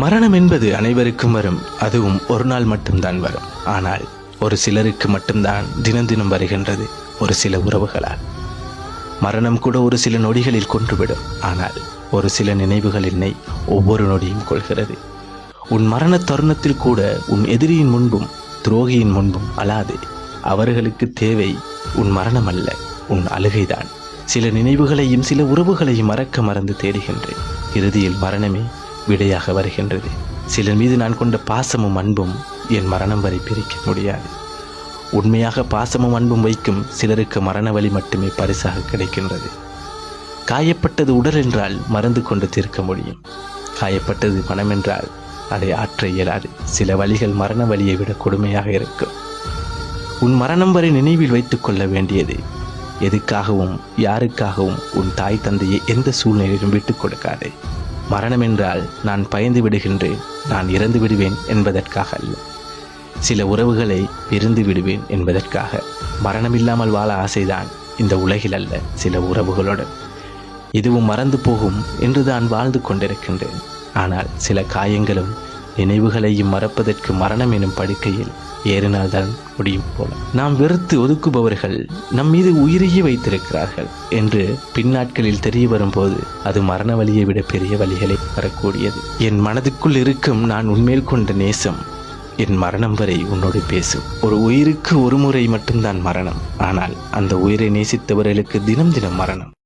மரணம் என்பது அனைவருக்கும் வரும். அதுவும் ஒரு நாள் மட்டும்தான் வரும். ஆனால் ஒரு சிலருக்கு மட்டும்தான் தினம் தினம் வருகின்றது ஒரு சில உறவுகளால். மரணம் கூட ஒரு சில நொடிகளில் கொன்றுவிடும். ஆனால் ஒரு சில நினைவுகள் என்னை ஒவ்வொரு நொடியும் கொள்கிறது. உன் மரண தருணத்தில் கூட உன் எதிரியின் முன்பும் துரோகியின் முன்பும் அழாது அவர்களுக்கு தேவை உன் மரணம் அல்ல உன் அழுகைதான். சில நினைவுகளையும் சில உறவுகளையும் மறக்க மறந்து தேடுகின்றேன். இறுதியில் மரணமே விடையாக வருகின்றது. சிலர் மீது நான் கொண்ட பாசமும் அன்பும் என் மரணம் வரை பிரிக்க முடியாது. உண்மையாக பாசமும் அன்பும் வைக்கும் சிலருக்கு மரண வழி மட்டுமே பரிசாக கிடைக்கின்றது. காயப்பட்டது உடல் என்றால் மறந்து கொண்டு தீர்க்க முடியும். காயப்பட்டது மனம் என்றால் அதை ஆற்ற இயலாது. சில வழிகள் மரண வழியை விட கொடுமையாக இருக்கும். உன் மரணம் வரை நினைவில் வைத்துக் கொள்ள வேண்டியது எதுக்காகவும் யாருக்காகவும் உன் தாய் தந்தையை எந்த சூழ்நிலையிலும் விட்டுக் கொடுக்காதே. மரணம் என்றால் நான் பயந்து விடுகின்றேன் நான் இறந்து விடுவேன் என்பதற்காக அல்ல. சில உறவுகளை பிரிந்து விடுவேன் என்பதற்காக. மரணமில்லாமல் வாழ ஆசைதான் இந்த உலகில் அல்ல சில உறவுகளுடன் இதுவும் மறந்து போகும் என்று தான் வாழ்ந்து கொண்டிருக்கின்றேன். ஆனால் சில காயங்களும் நினைவுகளையும் மறப்பதற்கு மரணம் எனும் படுக்கையில் ஏறினால்தான் முடியும் போல. நாம் வெறுத்து ஒதுக்குபவர்கள் நம் மீது உயிரையே வைத்திருக்கிறார்கள் என்று பின்னாட்களில் தெரிய வரும்போது அது மரண வழியை விட பெரிய வழிகளை வரக்கூடியது. என் மனதுக்குள் இருக்கும் நான் உன்மேல் கொண்ட நேசம் என் மரணம் வரை உன்னோடு பேசும். ஒரு உயிருக்கு ஒரு முறை மட்டும்தான் மரணம். ஆனால் அந்த உயிரை நேசித்தவர்களுக்கு தினம் தினம் மரணம்.